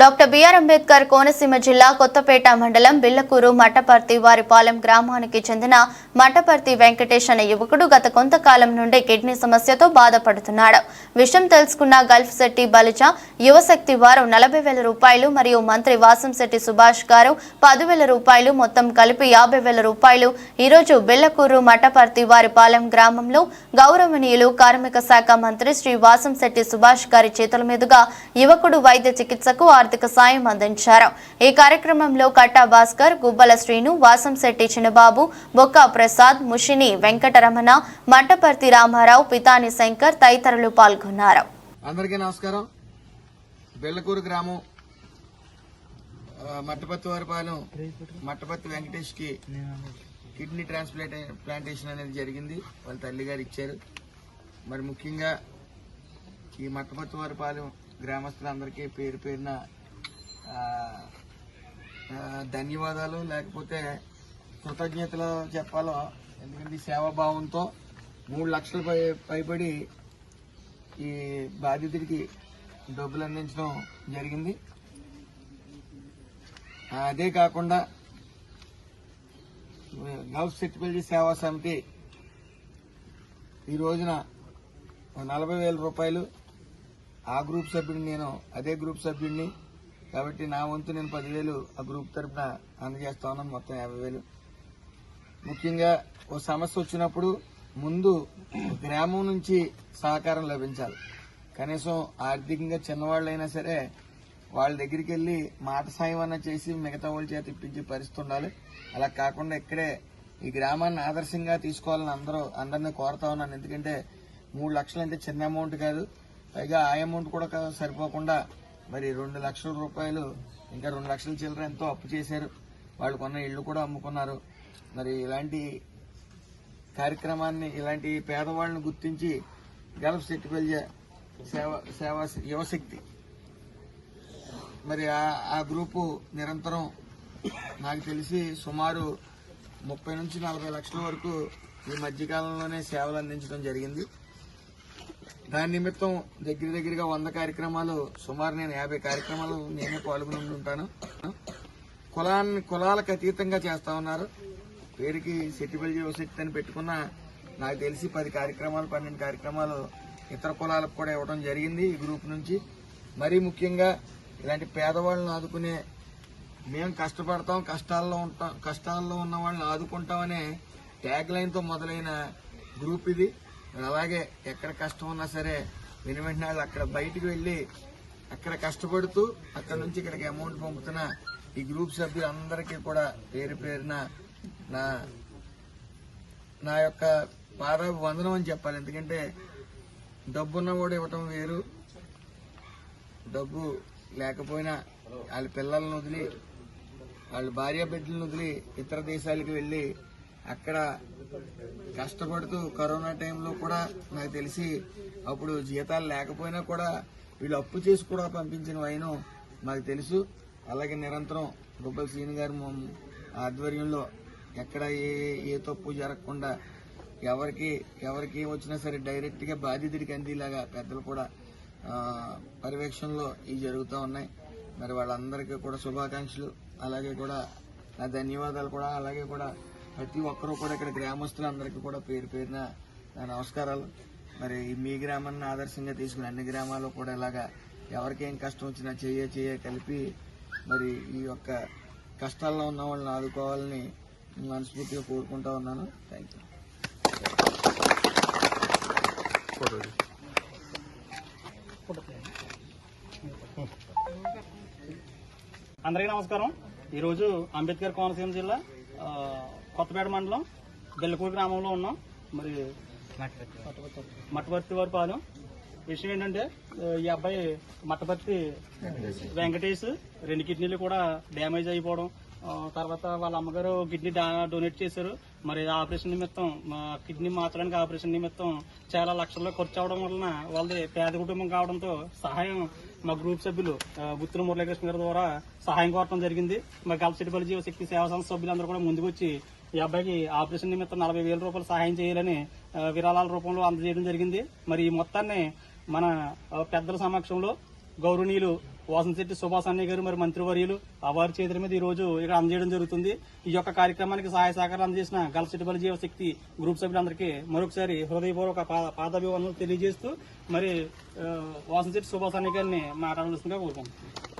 Doctor BR Ambedkar Konaseema జిల్లా కొత్తపేట మండలం బిల్లకూరు మట్టపర్తి వారిపాలెం గ్రామానికి చెందిన మట్టపర్తి వెంకటేష్ అనే యువకుడు గత కొంతకాలం నుండి కిడ్నీ సమస్యతో బాధపడుతున్నాడు. విషయం తెలుసుకున్న గల్ఫ్ శెట్టి బలిజ యువశక్తి వారు నలభై వేల రూపాయలు మరియు మంత్రి వాసంశెట్టి సుభాష్ గారు పదివేల రూపాయలు మొత్తం కలిపి యాభై వేల రూపాయలు. ఈరోజు బిల్లకూరు మట్టపర్తి వారిపాలెం గ్రామంలో గౌరవనీయులు కార్మిక శాఖ మంత్రి శ్రీ వాసంశెట్టి సుభాష్ గారి చేతుల మీదుగా యువకుడు వైద్య చికిత్సకు ఆర్థిక సాయం అందించారు. ఈ కార్యక్రమంలో కట్టా భాస్కర్ గుబ్బల శ్రీను వాసంశెట్టి చిన్నబాబు బొక్క ప్రసాద్ ముషిని వెంకటరమణ మట్టపర్తి రామారావు పితాని శంకర్ తదితరులు పాల్గొన్నారు. అందరికీ నమస్కారం. బెల్లకూరు గ్రామం మట్టపత్తి వారిపాలెం మట్టపత్తి వెంకటేష్కి కిడ్నీ ట్రాన్స్ప్లాంట్ ప్లాంటేషన్ అనేది జరిగింది. వాళ్ళ తల్లి గారు ఇచ్చారు. మరి ముఖ్యంగా ఈ మట్టపత్తి వారిపాలెం గ్రామస్తులందరికీ పేరు పేరున ధన్యవాదాలు లేకపోతే కృతజ్ఞతలు చెప్పాలో? ఎందుకంటే సేవాభావంతో మూడు లక్షల పై పైబడి ఈ బాధితుడికి డబ్బులు అందించడం జరిగింది. అదే కాకుండా గల్ఫ్ సెట్టిపల్లి సేవా సమితి ఈ రోజున నలభై వేల రూపాయలు ఆ గ్రూప్ సభ్యుడిని నేను అదే గ్రూప్ సభ్యుడిని కాబట్టి నా వంతు నేను పదివేలు ఆ గ్రూప్ తరపున అందజేస్తా ఉన్నాను. మొత్తం యాభై వేలు ముఖ్యంగా ఓ సమస్య వచ్చినప్పుడు ముందు గ్రామం నుంచి సహకారం లభించాలి. కనీసం ఆర్థికంగా చిన్నవాళ్ళైనా సరే వాళ్ళ దగ్గరికి వెళ్ళి మాట సాయం అన్న చేసి మిగతా వాళ్ళ చేత ఇప్పించే పరిస్థితి ఉండాలి. అలా కాకుండా ఇక్కడే ఈ గ్రామాన్ని ఆదర్శంగా తీసుకోవాలని అందరూ అందరినీ కోరుతా ఉన్నాను. ఎందుకంటే మూడు లక్షలు అంటే చిన్న అమౌంట్ కాదు. పైగా ఆ అమౌంట్ కూడా సరిపోకుండా మరి రెండు లక్షల రూపాయలు ఇంకా రెండు లక్షల చిల్లర ఎంతో అప్పు చేశారు. వాళ్ళు కొన్న ఇళ్ళు కూడా అమ్ముకున్నారు. మరి ఇలాంటి కార్యక్రమాన్ని ఇలాంటి పేదవాళ్ళని గుర్తించి గల్ఫ్ సెట్టిపల్లి సేవ సేవ యువశక్తి. మరి ఆ గ్రూపు నిరంతరం నాకు తెలిసి సుమారు ముప్పై నుంచి నలభై లక్షల వరకు ఈ మధ్యకాలంలోనే సేవలు అందించడం జరిగింది. దాని నిమిత్తం దగ్గర దగ్గరగా వంద కార్యక్రమాలు సుమారు నేను యాభై కార్యక్రమాలు నేనే పాల్గొని ఉంటాను కులాన్ని కులాలకు అతీతంగా చేస్తా ఉన్నారు. పేరుకి సెటిబల్ యువశక్తి అని పెట్టుకున్న నాకు తెలిసి పది కార్యక్రమాలు పన్నెండు కార్యక్రమాలు ఇతర కులాలకు కూడా ఇవ్వడం జరిగింది ఈ గ్రూప్ నుంచి. మరీ ముఖ్యంగా ఇలాంటి పేదవాళ్ళని ఆదుకునే మేము కష్టపడతాం కష్టాల్లో ఉంటాం కష్టాల్లో ఉన్న వాళ్ళని ఆదుకుంటామనే ట్యాగ్ లైన్తో మొదలైన గ్రూప్ ఇది. అలాగే ఎక్కడ కష్టం ఉన్నా సరే విని వెంటనే వాళ్ళు అక్కడ బయటికి వెళ్ళి అక్కడ కష్టపడుతూ అక్కడ నుంచి ఇక్కడికి అమౌంట్ పంపుతున్న ఈ గ్రూప్ సభ్యులందరికీ కూడా పేరు పేరున నా నా యొక్క పాద వందనం అని చెప్పాలి. ఎందుకంటే డబ్బున్న కూడా ఇవ్వటం వేరు. డబ్బు లేకపోయినా వాళ్ళ పిల్లలను వదిలి వాళ్ళ భార్య బిడ్డలను వదిలి ఇతర దేశాలకు వెళ్ళి అక్కడ కష్టపడుతూ కరోనా టైంలో కూడా నాకు తెలిసి అప్పుడు జీతాలు లేకపోయినా కూడా వీళ్ళు అప్పు చేసి కూడా పంపించిన వైను మాకు తెలుసు. అలాగే నిరంతరం గుబ్బల్ శ్రీని గారి ఆధ్వర్యంలో ఎక్కడ ఏ ఏ తప్పు జరగకుండా ఎవరికి ఎవరికి వచ్చినా సరే డైరెక్ట్గా బాధితుడికి అందేలాగా పెద్దలు కూడా పర్యవేక్షణలో ఇవి జరుగుతూ ఉన్నాయి. మరి వాళ్ళందరికీ కూడా శుభాకాంక్షలు. అలాగే కూడా నా ధన్యవాదాలు కూడా. అలాగే కూడా ప్రతి ఒక్కరూ కూడా ఇక్కడ గ్రామస్తులందరికీ కూడా పేరు పేరున నా నమస్కారాలు. మరి మీ గ్రామాన్ని ఆదర్శంగా తీసుకుని అన్ని గ్రామాల్లో కూడా ఇలాగా ఎవరికేం కష్టం వచ్చినా చేయ చేయ కలిపి మరి ఈ యొక్క కష్టాల్లో ఉన్న వాళ్ళని ఆదుకోవాలని మనస్ఫూర్తిగా కోరుకుంటా ఉన్నాను. థ్యాంక్ యూ అందరికీ నమస్కారం. ఈరోజు అంబేద్కర్ కోనసీమ జిల్లా కొత్తపేట మండలం బెల్లకూరు గ్రామంలో ఉన్నాం. మరి మట్టపర్తి వారి పాలెం విషయం ఏంటంటే ఈ అబ్బాయి మట్టపర్తి వెంకటేష్ రెండు కిడ్నీలు కూడా డ్యామేజ్ అయిపోవడం తర్వాత వాళ్ళ అమ్మగారు కిడ్నీ డొనేట్ చేశారు. మరి ఆపరేషన్ నిమిత్తం మా కిడ్నీ మార్చడానికి ఆపరేషన్ నిమిత్తం చాలా లక్షల్లో ఖర్చు అవడం వలన వాళ్ళది పేద కుటుంబం కావడంతో సహాయం మా గ్రూప్ సభ్యులు ఆ, గుత్తుల మురళీకృష్ణ గారి ద్వారా సహాయం కోరటం జరిగింది. మా మరి కల్సిటిపల్లి జీవశక్తి సేవా సంస్థ సభ్యులందరూ కూడా ముందుకు వచ్చి ఈ అబ్బాయికి ఆపరేషన్ నిమిత్తం నలభై వేల రూపాయలు సహాయం చేయాలని విరాళాల రూపంలో అందజేయడం జరిగింది. మరి ఈ మొత్తాన్ని మన పెద్దల సమక్షంలో గౌరవనీయులు వాసనశెట్టి సుభాష్ అన్నయ్య గారు మరి మంత్రివర్యులు వారి చేతుల మీద ఈ రోజు ఇక్కడ అందజేయడం జరుగుతుంది. ఈ యొక్క కార్యక్రమానికి సహాయ సహకారం అందజేసిన గలసిటిబల్ జీవశక్తి గ్రూప్ సభ్యులందరికీ మరొకసారి హృదయపూర్వక పా- పాదాభివందనలు తెలియజేస్తూ మరి ఆ, వాసనశెట్టి సుభాష్ అన్నయ్య గారిని మాట్లాడవలసిందిగా కోరుకుంటున్నాను